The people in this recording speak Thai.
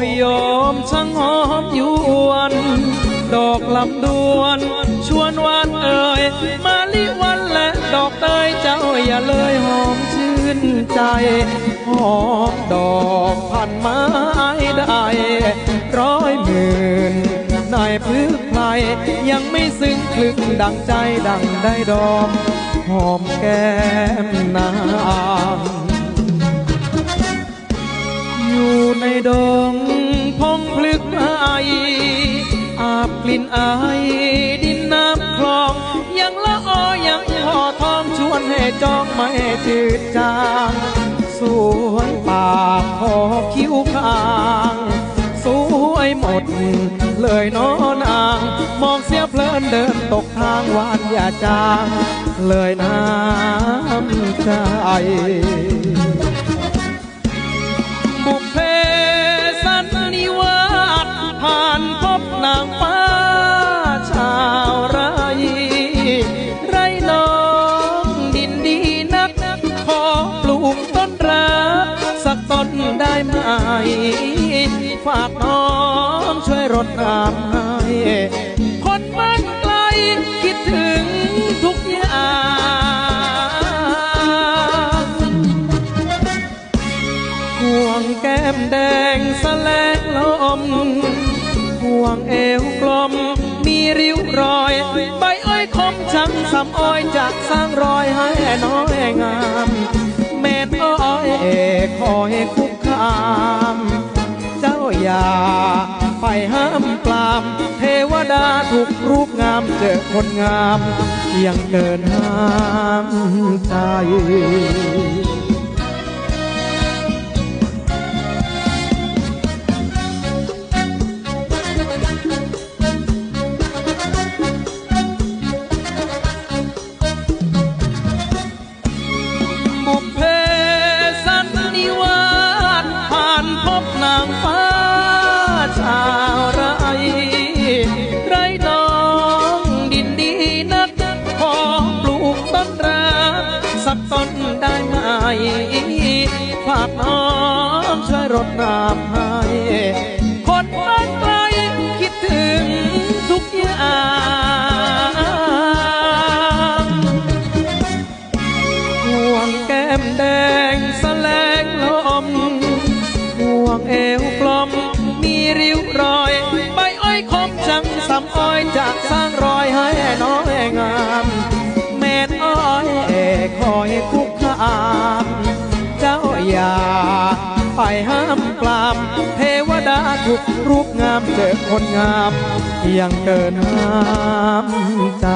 พยอมช่างหอมยวน ดอกลำดวน ชวนหวานเอ่ยมาลิวันและดอกเตยเจ้าอย่าเลยหอมชื่นใจหอมดอกพันไม้ได้ร้อยหมื่นนายพลึกไพรยังไม่ซึ้งคลึกดังใจดังได้ดอมหอมแก้มนางอยู่ในดง งพลึกไออาบกลิ่นไอายดินน้ำคลอง ยังละออยังห่อทองชวนให้จองไม่จืดจางสวยปากพอคิ้วคางสวยหมด เลยน้อนาง มองเสียเพลินเดินตกทางวานอย่าจาง เลยน้ำใจ สักต้นได้ไหม ฝากน้องช่วยรดน้ำให้คนบ้านไกลคิดถึงทุกอย่างห่วงแก้มแดงแสลงลมห่วงเอวกลมมีริ้วรอย ใบอ้อยคมช้ำซ้ำอ้อยจากสร้างรอยให้น้อยงาม อ้อยเอกคอยคุกคาม เจ้าอย่าไปห้ามปราม เทวดาถูกรูปงามเจอคนงาม ยังเกินห้ามใจางฟ้าชาวไรไรน้องดินดีนักขอปลูกต้นรักสักต้นได้ไหมฝากน้องช่วยรดน้ำให้คนบ้านไกลคิดถึงทุกอย่างห่วงแก้มแดงสลงล วงเอวกลม มีริ้วรอย ใบอ้อยคมจังซ้ำอ้อยจากสร้างรอยให้น้อยงามแม่นอ้อยเอคอยคุกคามเจ้าอย่าไปห้ามปราม เทวดาทุกรูปงามเจอคนงาม ยังเกินห้ามใจ